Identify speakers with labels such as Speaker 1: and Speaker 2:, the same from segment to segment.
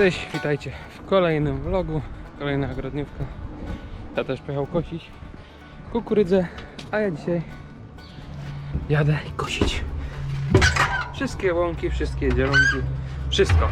Speaker 1: Cześć, witajcie w kolejnym vlogu, kolejna ogrodniówka. Ja też pojechał kosić kukurydzę, a ja dzisiaj jadę kosić wszystkie łąki, wszystkie zielonki, wszystko.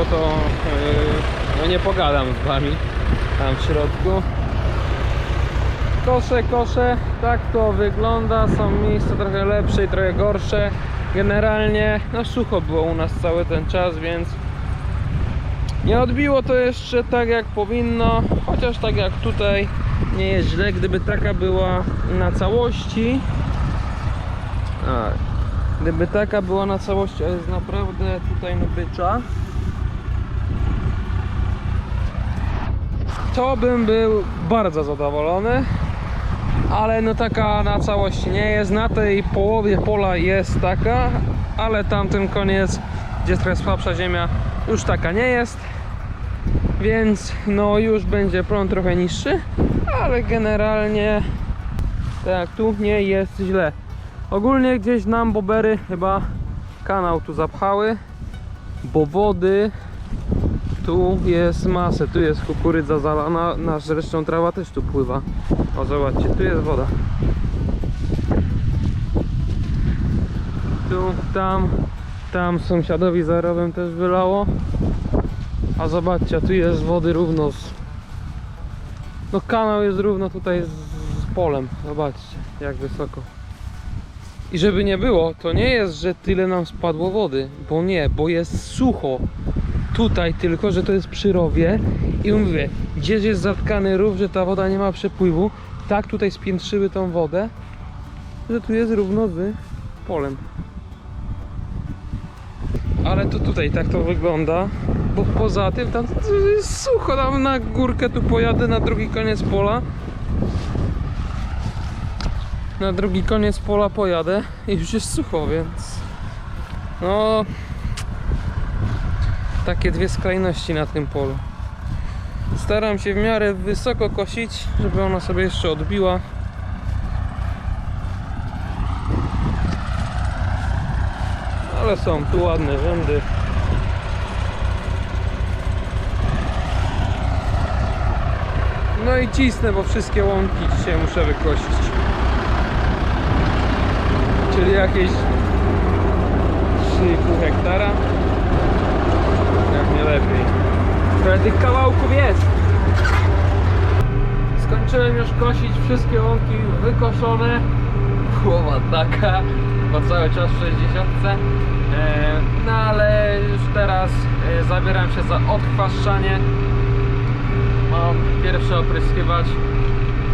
Speaker 1: Bo to yy, no nie pogadam z wami tam w środku. Kosze, kosze, tak to wygląda. Są miejsca trochę lepsze i trochę gorsze. Generalnie no sucho było u nas cały ten czas, więc nie odbiło to jeszcze tak jak powinno, chociaż tak jak tutaj nie jest źle, gdyby taka była na całości. Gdyby taka była na całości, a jest naprawdę tutaj na bycza, to bym był bardzo zadowolony. Ale no taka na całości nie jest. Na tej połowie pola jest taka, ale tamten koniec, gdzie jest trochę słabsza ziemia, już taka nie jest. Więc no już będzie prąd trochę niższy, ale generalnie tak tu nie jest źle. Ogólnie gdzieś nam bobery chyba kanał tu zapchały, bo wody tu jest masę, tu jest kukurydza zalana, nasz zresztą trawa też tu pływa. O zobaczcie, tu jest woda. Tu, tam, tam sąsiadowi za rowem też wylało. A zobaczcie, tu jest wody równo z... No kanał jest równo tutaj z, z polem, zobaczcie jak wysoko. I żeby nie było, to nie jest, że tyle nam spadło wody, bo nie, bo jest sucho. Tutaj tylko, że to jest przy rowie. I mówię, gdzieś jest zatkany rów, że ta woda nie ma przepływu, tak tutaj spiętrzyły tą wodę, że tu jest równo z polem. Ale to tutaj tak to wygląda, bo poza tym tam jest sucho, tam na górkę tu pojadę na drugi koniec pola. Na drugi koniec pola pojadę i już jest sucho, więc no takie dwie skrajności na tym polu. Staram się w miarę wysoko kosić, żeby ona sobie jeszcze odbiła. Ale są tu ładne rzędy. No i cisnę, bo wszystkie łąki dzisiaj muszę wykosić czyli jakieś 3,5 hektara. Jak. Trochę tych kawałków jest. Skończyłem już kosić wszystkie łąki wykoszone. Głowa taka, bo cały czas w 60. E, no ale już teraz e, zabieram się za odchwaszczanie. Mam pierwszy opryskiwacz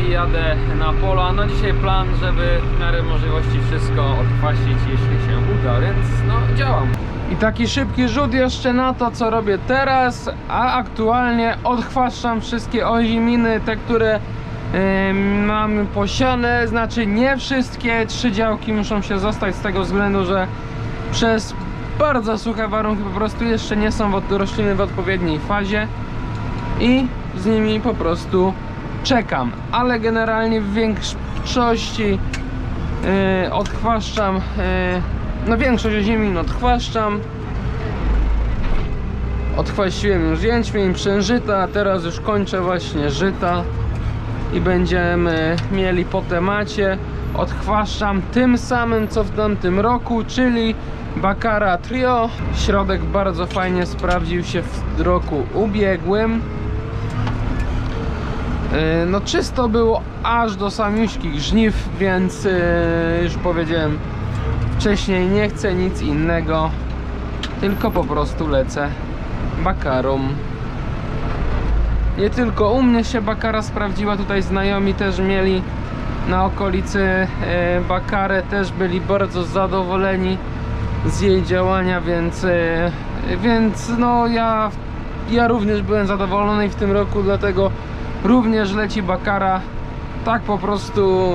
Speaker 1: i jadę na pola. No dzisiaj plan, żeby w miarę możliwości wszystko odkwasić, jeśli się uda, więc no działam. I taki szybki rzut jeszcze na to, co robię teraz, a aktualnie odchwaszczam wszystkie oziminy, te, które yy, posiane, znaczy nie wszystkie, trzy działki muszą się zostać z tego względu, że przez bardzo suche warunki po prostu jeszcze nie są rośliny w odpowiedniej fazie i z nimi po prostu czekam, ale generalnie w większości yy, odchwaszczam, yy, no większość ziemin odchwaszczam. Odchwaściłem już jęczmień, przężyta, a teraz już kończę właśnie żyta i będziemy mieli po temacie. Odchwaszczam tym samym co w tamtym roku, czyli Bakara Trio. Środek bardzo fajnie sprawdził się w roku ubiegłym. Yy, No czysto było aż do samiuśkich żniw, więc yy, już powiedziałem wcześniej nie chcę nic innego, tylko po prostu lecę bakarą. Nie tylko u mnie się bakara sprawdziła, tutaj znajomi też mieli na okolicy yy, bakarę, też byli bardzo zadowoleni z jej działania, więc, e, więc no ja, ja również byłem zadowolony w tym roku, dlatego również leci Bakara. Tak po prostu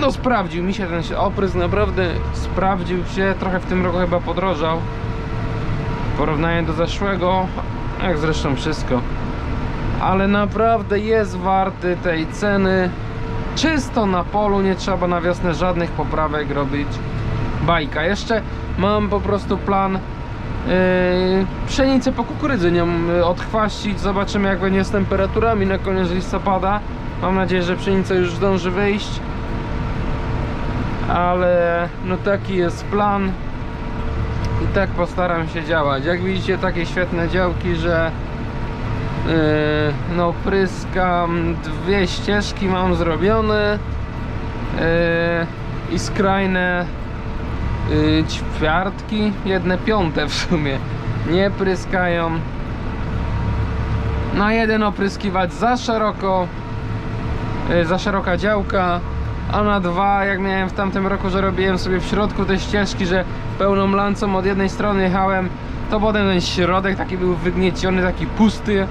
Speaker 1: no sprawdził mi się ten oprysk, naprawdę sprawdził się, trochę w tym roku chyba podrożał w porównaniu do zeszłego, jak zresztą wszystko. Ale naprawdę jest warty tej ceny. Czysto na polu, nie trzeba na wiosnę żadnych poprawek robić. Bajka. Jeszcze mam po prostu plan pszenicę po kukurydzy nią yy, odchwaścić. Zobaczymy jak będzie z temperaturami na koniec listopada. Mam nadzieję, że pszenica już zdąży wyjść. Ale no taki jest plan. I tak postaram się działać. Jak widzicie takie świetne działki, że yy, no pryskam dwie ścieżki mam zrobione yy, i skrajne yy, ćwiartki, jedne piąte w sumie nie pryskają. Na jeden opryskiwać za szeroko, yy, za szeroka działka, a na dwa, jak miałem w tamtym roku, że robiłem sobie w środku te ścieżki, że pełną lancą od jednej strony jechałem, to potem ten środek taki był wygnieciony, taki pusty.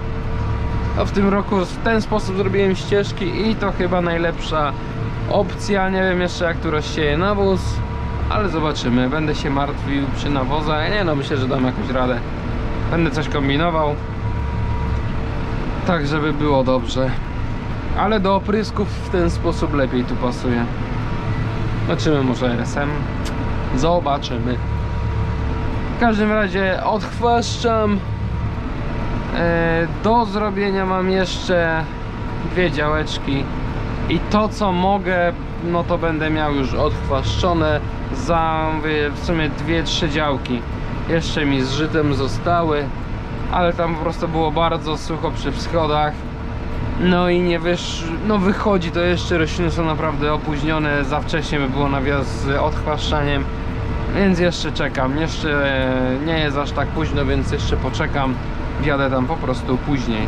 Speaker 1: A w tym roku w ten sposób zrobiłem ścieżki i to chyba najlepsza opcja. Nie wiem jeszcze jak tu rozsieje nawóz, ale zobaczymy. Będę się martwił przy nawozach. Nie no, myślę, że dam jakąś radę. Będę coś kombinował. Tak, żeby było dobrze. Ale do oprysków w ten sposób lepiej tu pasuje. Zobaczymy może RSM. Zobaczymy. W każdym razie odchwaszczam. E, Do zrobienia mam jeszcze dwie działeczki. I to co mogę, no to będę miał już odchwaszczone za mówię, w sumie dwie, trzy działki. Jeszcze mi z żytem zostały, ale tam po prostu było bardzo sucho przy wschodach. No i nie wysz... no wychodzi to jeszcze, rośliny są naprawdę opóźnione, za wcześnie by było nawias z odchwaszczaniem, więc jeszcze czekam, jeszcze nie jest aż tak późno, więc jeszcze poczekam, wjadę tam po prostu później.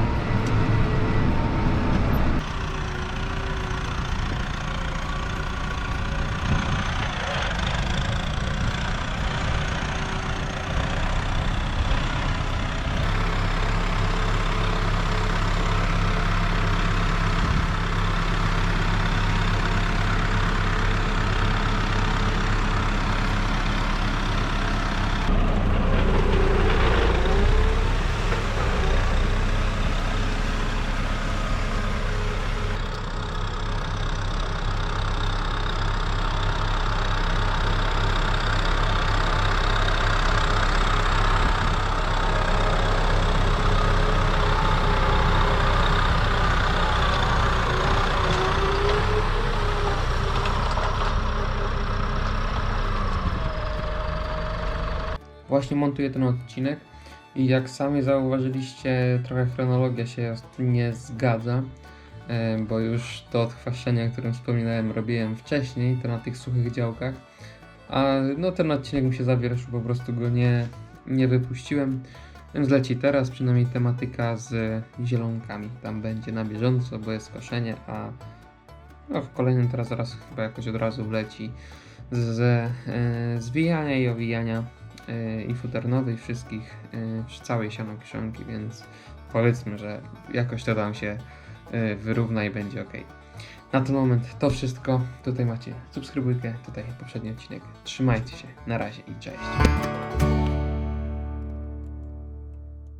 Speaker 1: Właśnie montuję ten odcinek i jak sami zauważyliście, trochę chronologia się nie zgadza, e, bo już to odchwaszczenie, o którym wspominałem, robiłem wcześniej, to na tych suchych działkach, a no ten odcinek mi się zawierszył, po prostu go nie, nie wypuściłem, więc leci teraz przynajmniej tematyka z zielonkami, tam będzie na bieżąco, bo jest koszenie, a no w kolejnym teraz zaraz chyba jakoś od razu wleci z e, zwijania i owijania i futernowej wszystkich, e, całej siano kiszonki, więc powiedzmy, że jakoś to tam się e, wyrówna i będzie ok. Na ten moment to wszystko. Tutaj macie subskrybujkę, tutaj poprzedni odcinek. Trzymajcie się, na razie i cześć.